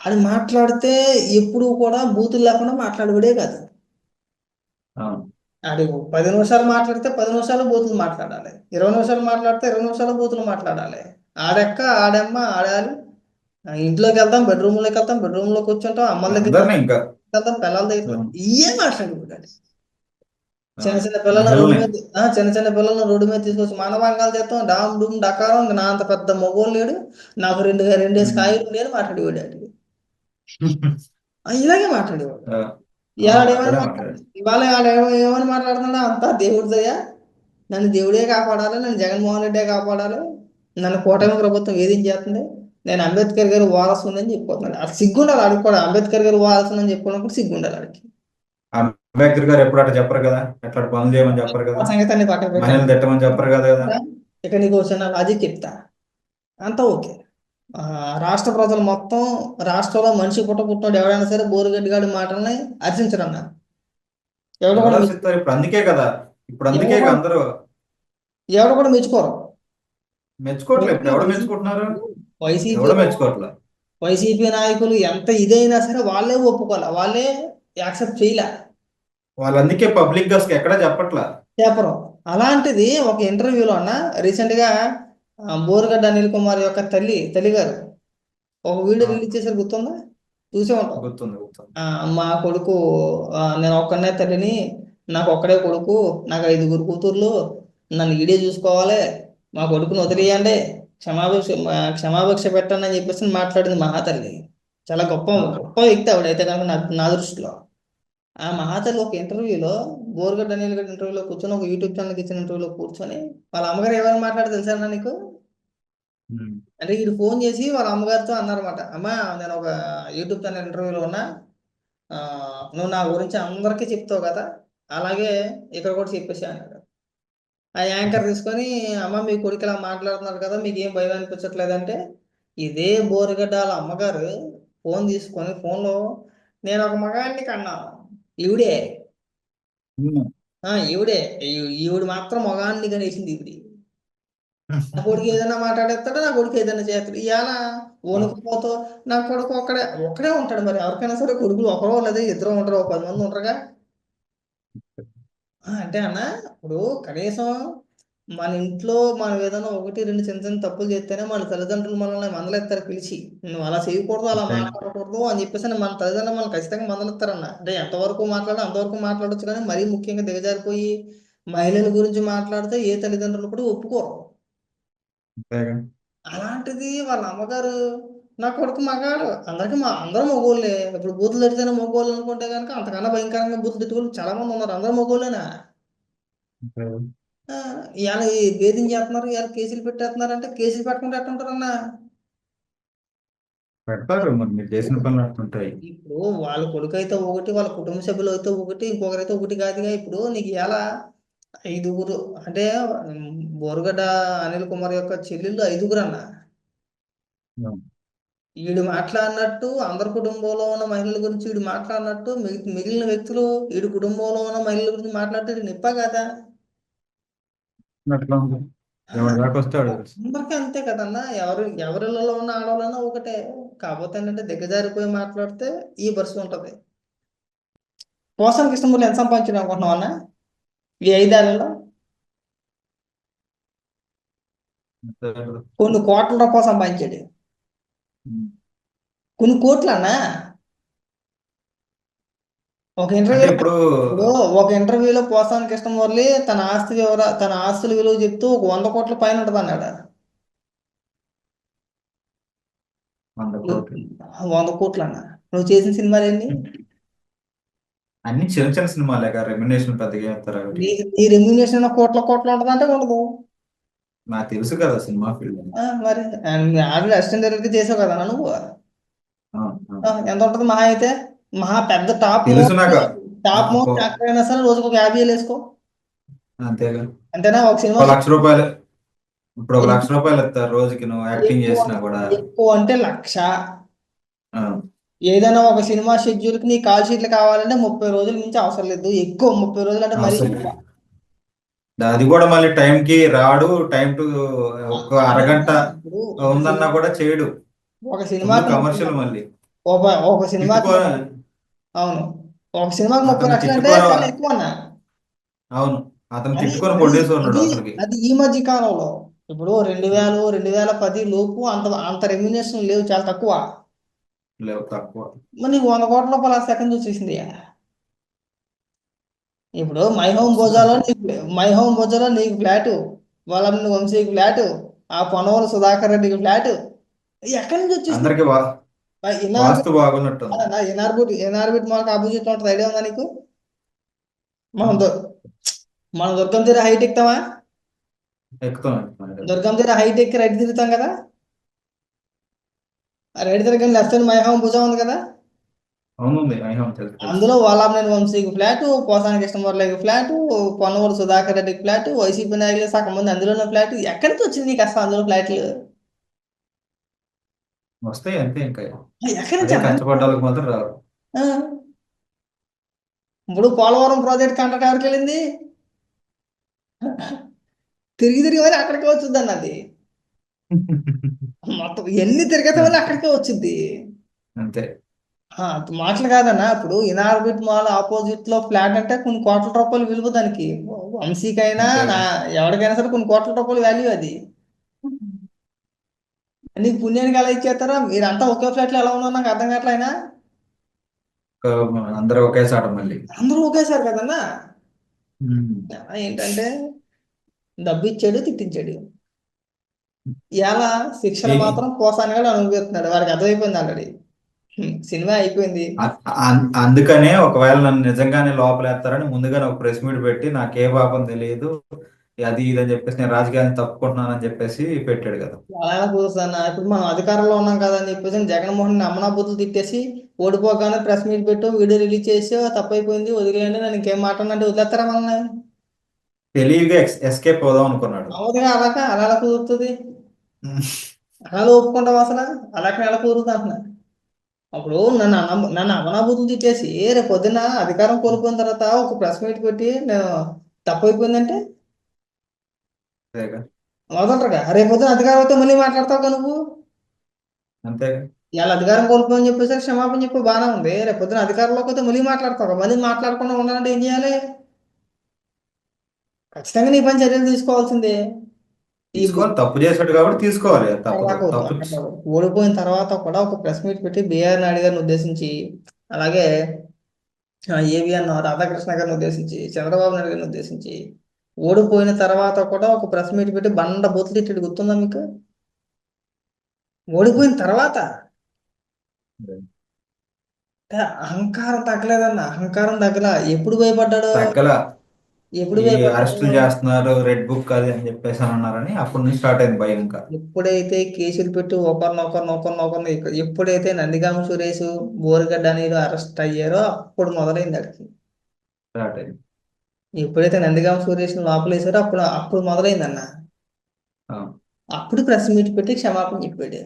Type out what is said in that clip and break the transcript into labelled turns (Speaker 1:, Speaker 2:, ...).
Speaker 1: అది మాట్లాడితే ఎప్పుడు కూడా బూతులు లేకుండా మాట్లాడబడే కాదు. ఆడు పది నిమిషాలు మాట్లాడితే పది నిమిషాలు బూతులు మాట్లాడాలి. ఇరవై నిమిషాలు మాట్లాడితే ఇరవై నిమిషాలు బూతులు మాట్లాడాలి. ఆడెక్క ఆడమ్మ ఆడాలి. ఇంట్లోకి వెళ్తాం బెడ్రూమ్లోకి వెళ్తాం బెడ్రూమ్లో కూర్చుంటాం అమ్మల దగ్గర వెళ్తాం పిల్లల దగ్గర
Speaker 2: అవును.
Speaker 1: ఇయే మాట్లాడకూడదు చిన్న. చిన్న పిల్లలను రోడ్డు. మీద చిన్న చిన్న పిల్లలను రోడ్డు మీద తీసుకొచ్చి మానవాంగాలు చేస్తాం. డామ్ డూమ్ డకారం నా అంత పెద్ద మగోళ్ళు లేడు. నాకు రెండు రెండేసి. కాయలు నేను మాట్లాడేవాడు ఇలాగే మాట్లాడేవాడు ఇవాళ ఏమని
Speaker 2: అక్కడే
Speaker 1: మాట్లాడు
Speaker 2: మాట్లాడాడు
Speaker 1: ఇవాళ ఆడ ఏమ- ఏమని మాట్లాడుతున్నాడా అంతా దేవుడి దయ. నన్ను దేవుడే కాపాడాలి నన్ను జగన్మోహన్ రెడ్డే కాపాడాలి. నన్ను కూటమి ప్రభుత్వం ఏదేం చేస్తుంది నేను అంబేద్కర్ గారు వారసుని అని చెప్పుకుంటున్నాడు. అది సిగ్గుండాలి కూడా. అంబేద్కర్ గారు వారసుని అని చెప్పుకున్నప్పుడు సిగ్గుండాలి ఆడికి.
Speaker 2: అంబేద్కర్ గారు ఎప్పుడు అట్లా చెప్పరు కదా? ఎట్లా పనులు చేయమని చెప్పరు కదా?
Speaker 1: ఆ సంగతి అన్ని పక్కన
Speaker 2: తిట్టమని చెప్పరు కదా? కదా
Speaker 1: ఇక నీకు వచ్చిన లాజిక్ చెప్తా. అంతా ఓకే. రాష్ట్ర ప్రజలు మొత్తం రాష్ట్రంలో మనిషి పుట్ట పుట్టినోడు ఎవడైనా సరే బోరుగడ్డి గాడి మాటల్ని హర్షించరన్న.
Speaker 2: ఎవరు
Speaker 1: కూడా
Speaker 2: ఇప్పుడు అందుకే కదా. ఇప్పుడు అందుకే
Speaker 1: ఎవరు-
Speaker 2: అందరూ
Speaker 1: ఎవడు కూడా మెచ్చుకోరు.
Speaker 2: మెచ్చుకోవట్లేదు మెచ్చుకుంటున్నారు?
Speaker 1: వైసీపీ
Speaker 2: మెచ్చుకోవట్లేదు
Speaker 1: వైసీపీ నాయకులు ఎంత ఇదైనా సరే వాళ్ళే ఒప్పుకోలే వాళ్ళే యాక్సెప్ట్ చేయలే.
Speaker 2: వాళ్ళు అందుకే పబ్లిక్గా ఎక్కడా చెప్పట్లా?
Speaker 1: చెప్పరు. అలాంటిది ఒక ఇంటర్వ్యూలో అన్న రీసెంట్గా బోరుగడ్డ అనిల్ కుమార్ యొక్క తల్లి తల్లి గారు ఒక వీడియో. రిలీజ్ చేశారు గుర్తుందా? చూసే ఉంటాం.
Speaker 2: గుర్తుంది
Speaker 1: మా కొడుకు నేను ఒక్కడనే తల్లిని నాకు ఒక్కడే కొడుకు నాకు ఐదుగురు కూతుర్లు నన్ను ఈడే చూసుకోవాలి మా కొడుకుని వదిలేయండి క్షమాభిక్ష క్షమాభిక్ష పెట్టండి అని చెప్పేసి మాట్లాడింది మహాతల్లి చాలా గొప్ప గొప్ప వ్యక్తి ఆవిడైతే కనుక నా నా దృష్టిలో. ఆ మహాతల్లి ఒక ఇంటర్వ్యూలో బోర్గడ్డ అనిల్ గారి ఇంటర్వ్యూలో కూర్చొని ఒక యూట్యూబ్ ఛానల్కి ఇచ్చిన ఇంటర్వ్యూలో కూర్చొని వాళ్ళ అమ్మగారు ఏమైనా మాట్లాడి తెలుసా నీకు. అంటే వీడు ఫోన్ చేసి వాళ్ళ అమ్మగారితో అన్నారన్నమాట. అమ్మా నేను ఒక యూట్యూబ్ ఛానల్ ఇంటర్వ్యూలో ఉన్నా. నువ్వు నా గురించి అందరికీ చెప్తావు కదా. అలాగే ఇక్కడ కూడా చెప్పేసి అన్నాడు. ఆ యాంకర్ తీసుకొని అమ్మ మీ కొడుకు ఇలా మాట్లాడుతున్నాడు కదా. మీకు ఏం భయం అనిపించట్లేదంటే ఇదే బోరుగడ్డ వాళ్ళ అమ్మగారు ఫోన్ తీసుకొని ఫోన్లో నేను ఒక మగాడిని కన్నాను ఈవిడే. ఆ, ఈవిడే ఈవిడ మాత్రం మొగాన్ని కనేసింది ఈవిడి నా కొడుకు ఏదైనా మాట్లాడేస్తాడు నా కొడుకు ఏదైనా చేస్తాడు ఇవాళ వణుకుపోతూ నా కొడుకు ఒక్కడే ఒక్కడే ఉంటాడు మరి ఎవరికైనా సరే కొడుకులు ఒకరో లేదా ఇద్దరు ఉంటారు ఒక పది మంది ఉంటారుగా అంటే అన్న ఇప్పుడు కనీసం మన ఇంట్లో మనం ఏదైనా ఒకటి రెండు చిన్న చిన్న తప్పులు చేస్తేనే మన తల్లిదండ్రులు మనల్ని మందలెత్తారు పిలిచి. నువ్వు అలా చేయకూడదు అలా. మాట్లాడకూడదు అని చెప్పేసి మన తల్లిదండ్రులు మనం ఖచ్చితంగా మందలెత్తారన్న అంటే ఎంతవరకు మాట్లాడో అంతవరకు మాట్లాడొచ్చు కానీ మరీ ముఖ్యంగా దిగజారిపోయి మహిళల గురించి మాట్లాడితే ఏ తల్లిదండ్రులు కూడా ఒప్పుకోరు. అలాంటిది వాళ్ళ అమ్మగారు నా కొడుకు మగాడు అందరికి మా అందరూ మగోళ్ళే. ఇప్పుడు బూతులు తిడితేనే మగోళ్ళు అనుకుంటే కనుక అంతకన్నా భయంకరంగా బూతులు తిట్టుకోళ్ళు చాలా మంది ఉన్నారు. అందరూ మగోళ్ళేనా? ఇవాళ భేదం చేస్తున్నారు ఇవాళ కేసులు పెట్టేస్తున్నారు అంటే కేసులు పెట్టకుండా ఎట్టుంటారన్నా?
Speaker 2: పెడతారు మరి మీరు చేసిన పనులు అట్లుంటాయి
Speaker 1: ఇప్పుడు వాళ్ళ కొడుకు అయితే ఒకటి వాళ్ళ కుటుంబ సభ్యులు అయితే ఒకటి ఇంకొకరైతే ఒకటి కాదుగా ఇప్పుడు నీకు ఇలా ఐదుగురు అంటే బోరుగడ్డ అనిల్ కుమార్ యొక్క చెల్లెళ్ళు ఐదుగురు అన్న. వీడు మాట్లాడినట్టు అందరి కుటుంబంలో ఉన్న మహిళల గురించి వీడు మాట్లాడినట్టు మిగి- మిగిలిన వ్యక్తులు వీడి కుటుంబంలో ఉన్న మహిళల గురించి మాట్లాడితే నిప్ప కదా?
Speaker 2: అట్లా ఉంది. ఎవరి దాకా వస్తే వాడు తెలుసు.
Speaker 1: అందరికీ అంతే కదన్నా. ఎవరు ఎవరిలో ఉన్న ఆడవాళ్ళన్నా ఒకటే. కాకపోతే ఏంటంటే దిగజారిపోయి మాట్లాడితే ఈ పరిస్థితి ఉంటది. పోసానికి ఇష్టం ఎంత సంపాదించాడు అనుకుంటున్నావు అన్న? ఈ
Speaker 2: ఐదేళ్ళలో.
Speaker 1: కొన్ని కోట్ల రూపాయలు సంపాదించాడు. కొన్ని కోట్లు అన్నా ఒక
Speaker 2: అంటే
Speaker 1: ఇంటర్వ్యూలో
Speaker 2: ఇప్పుడు
Speaker 1: ఒక ఇంటర్వ్యూలో పోసానికి ఇష్టం వల్లి తన ఆస్తి వివర తన ఆస్తుల విలువ చెప్తూ ఒక వంద కోట్ల పైన ఉంటుంది అన్నాడు.
Speaker 2: వంద కోట్లు.
Speaker 1: అన్న. నువ్వు చేసిన సినిమాలు ఎన్ని
Speaker 2: అన్ని చిన్న చిన్న సినిమాలే రెమ్యునేషన్ పెద్దగా
Speaker 1: నీ నీ రెమ్యూనేషన్ కోట్ల కోట్లు ఉంటుంది అంటే ఉండదు.
Speaker 2: నాకు తెలుసు కదా సినిమా ఫీల్డ్
Speaker 1: మరి ఆల్రెడీ అసిస్టెంట్ డైరెక్టర్ చేసావు కదా నువ్వు? ఎంత ఉంటుంది మహా అయితే? మహా పెద్ద టాప్. టాప్ మోస్ట్ యాక్టర్ అయినా సరే రోజుకు ఒక యాభై వేలు వేసుకో.
Speaker 2: అంతేగా.
Speaker 1: అంతేనా? ఒక సినిమా
Speaker 2: లక్ష రూపాయలు ఇప్పుడు ఒక లక్ష రూపాయలు ఇస్తారు రోజుకి నువ్వు యాక్టింగ్ చేసినా కూడా.
Speaker 1: ఎక్కువ అంటే లక్ష. ఏదైనా ఒక సినిమా షెడ్యూల్కి నీ కాల్ షీట్లు కావాలంటే ముప్పై రోజుల నుంచి అవసరం లేదు. ఎక్కువ ముప్పై రోజులు అంటే మరీ.
Speaker 2: అది కూడా మళ్ళీ టైం కి రాడు టైం టు ఒక అరగంట ఉందన్నా కూడా చేయడు.
Speaker 1: ఒక సినిమా
Speaker 2: కమర్షియల్ మళ్ళీ.
Speaker 1: ఒక
Speaker 2: తిట్టుకో
Speaker 1: అవును. ఒక సినిమాకి ముప్పై లక్షలు అంటే చాలా ఎక్కువ అన్న
Speaker 2: అవును. అతను తిట్టుకొని కొట్టేసి ఉన్నాడు
Speaker 1: అది ఈ మధ్య కాలంలో. ఇప్పుడు రెండు వేలు రెండు వేల పది లోపు అంత అంత రెమ్యునేషన్ లేవు చాలా తక్కువ.
Speaker 2: లేవు తక్కువ.
Speaker 1: మరి నీకు వంద కోట్ల రూపాయలు ఆ సెకండ్ వచ్చేసింది ఇప్పుడు మై హోమ్ భోజాలో నీకు మై హోమ్ భోజాలో నీకు ఫ్లాట్. వాళ్ళ వంశీకి ఫ్లాట్. ఆ పొనవలు సుధాకర్ రెడ్డికి ఫ్లాట్. ఎక్కడి నుంచి వచ్చేసింది?
Speaker 2: అందరికి వాస్తు బాగున్నట్టుంది.
Speaker 1: ఇనార్బిట్ ఇనార్బిట్ మనకు ఆపోజిట్ ఉంటుంది. ఐడియా ఉందా నీకు? మనం మనం దుర్గం తీర హైట్ ఎక్కుతామా?
Speaker 2: ఎక్కుతాం.
Speaker 1: దుర్గం తీర హైట్ ఎక్కి రైట్ తిరుగుతాం కదా? రైట్ తిరగని లెఫ్ట్ సైడ్ మై హోమ్ భుజం ఉంది కదా?
Speaker 2: అవునుంది తెలుసు.
Speaker 1: అందులో వాళ్ళమనేని వంశీకి ఫ్లాట్ పోసాని కృష్ణమురళికి ఫ్లాట్ పొన్నవూరు సుధాకర్ రెడ్డికి ఫ్లాట్ వైసీపీ నాయకులు సగం మంది అందులోనే ఫ్లాట్. ఎక్కడి నుంచి వచ్చింది నీకు అసలు అందులో ఫ్లాట్లు?
Speaker 2: వస్తాయి అంతే ఇంకా.
Speaker 1: ఎక్కడి నుంచి
Speaker 2: అదే కష్టపడ్డ వాళ్ళకి మాత్రం రావు
Speaker 1: ఆ. ఇప్పుడు పోలవరం ప్రాజెక్ట్ కాంట్రాక్ట్ ఎవరికి వెళ్ళింది? తిరిగి తిరిగి మరి అక్కడికే వచ్చింది అన్న అది. మొత్తం ఎన్ని తిరిగితే మళ్ళీ అక్కడికే వచ్చింది.
Speaker 2: అంతే.
Speaker 1: ఆ, మాటలు కాదన్న ఇప్పుడు ఇనార్బిట్ మాల్ ఆపోజిట్లో ఫ్లాట్ అంటే కొన్ని కోట్ల రూపాయలు విలువ దానికి. వంశీకైనా. నా ఎవరికైనా సరే కొన్ని కోట్ల రూపాయలు వాల్యూ అది. నీకు పుణ్యానికి ఎలా ఇచ్చేస్తారా? మీరంతా ఒకే ఫ్లాట్లో ఎలా ఉన్నారు? నాకు అర్థం కావట్లేనా
Speaker 2: అందరూ ఒకేసాట మళ్ళీ.
Speaker 1: అందరూ ఒకేసారి కదన్నా. ఏంటంటే డబ్బు ఇచ్చాడు తిట్టించాడు. ఇలా శిక్షణ మాత్రం పోసాని కూడా అనుభవిస్తున్నాడు. వాడికి అర్థమైపోయింది ఆల్రెడీ. సినిమా అయిపోయింది.
Speaker 2: అందుకనే ఒకవేళ నన్ను నిజంగానే లోపలేస్తారని ముందుగానే ఒక ప్రెస్ మీట్ పెట్టి నాకే పాపం తెలియదు. అది ఇది అని చెప్పేసి నేను రాజకీయాన్ని తప్పుకుంటున్నానని చెప్పేసి పెట్టాడు కదా.
Speaker 1: అలా కుదురుతున్నా ఇప్పుడు మనం అధికారంలో ఉన్నాం కదా అని చెప్పేసి జగన్మోహన్ అమ్మనా బుద్ధులు తిట్టేసి ఓడిపోగానే ప్రెస్ మీట్ పెట్టు వీడియో రిలీజ్ చేసి తప్పైపోయింది వదిలేయండి నేను ఇంకేం మాట్లాడినట్టు వదిలేస్తారా మనల్ని?
Speaker 2: తెలివిగా ఎస్కేప్ అవుదాం అనుకున్నాడు.
Speaker 1: అవునుగా అలాగ అలా ఎలా కుదురుతుంది? అలా ఒప్పుకుంటాం అసలు? అలాగే ఎలా కుదురుతుంది అంటున్నా. అప్పుడు నన్ను అన్న నన్ను అమనాభూతులు తిట్టేసి రేపు పొద్దున్న అధికారం కోల్పోయిన తర్వాత ఒక ప్రెస్ మీట్ పెట్టి నేను తప్పైపోయిందంటే వదలరుగా రేపు పొద్దున్న అధికారం అయితే మళ్ళీ మాట్లాడతావు నువ్వు?
Speaker 2: అంతేగా.
Speaker 1: ఇవాళ అధికారం కోల్పోని చెప్పేసి క్షమాపణ చెప్పి బాగానే ఉంది. రేపు పొద్దున అధికారంలోకి వస్తే మళ్ళీ మాట్లాడతావు మళ్ళీ మాట్లాడకుండా ఉండాలంటే ఏం చేయాలి? ఖచ్చితంగా నీ పని చర్యలు తీసుకోవాల్సిందే.
Speaker 2: తీసుకోవాలి. తప్పు చేశాడు కాబట్టి తీసుకోవాలి.
Speaker 1: ఓడిపోయిన తర్వాత కూడా ఒక ప్రెస్ మీట్ పెట్టి బిఆర్ నాయుడు గారిని ఉద్దేశించి అలాగే ఏవిఎన్ రాధాకృష్ణ గారిని ఉద్దేశించి చంద్రబాబు నాయుడు గారిని ఉద్దేశించి ఓడిపోయిన తర్వాత కూడా ఒక ప్రెస్ మీట్ పెట్టి బండ బూతులు తిట్టి గుర్తుందా మీకు? ఓడిపోయిన తర్వాత? అహంకారం తగ్గలేదన్న. అహంకారం తగ్గల. ఎప్పుడు భయపడ్డాడు?
Speaker 2: తగ్గల.
Speaker 1: ఎప్పుడు
Speaker 2: అరెస్టులు చేస్తున్నారు రెడ్ బుక్ అది అని చెప్పేసి అని అన్నారని అప్పటి నుంచి స్టార్ట్ అయింది భయం ఇంకా.
Speaker 1: ఎప్పుడైతే కేసులు పెట్టి ఒకరినొకరిని ఒకరినొకరిని ఇక- ఎప్పుడైతే నందిగామ సురేష్ బోరుగడ్డ అనేది అరెస్ట్ అయ్యారో అప్పుడు మొదలైంది అడిగి
Speaker 2: స్టార్ట్ అయింది.
Speaker 1: ఎప్పుడైతే నందిగామ సురేష్ లోపలేసారో అప్పుడు అప్పుడు మొదలైంది అన్న
Speaker 2: అవును.
Speaker 1: అప్పుడు ప్రెస్ మీట్ పెట్టి క్షమాపణ చెప్పాడు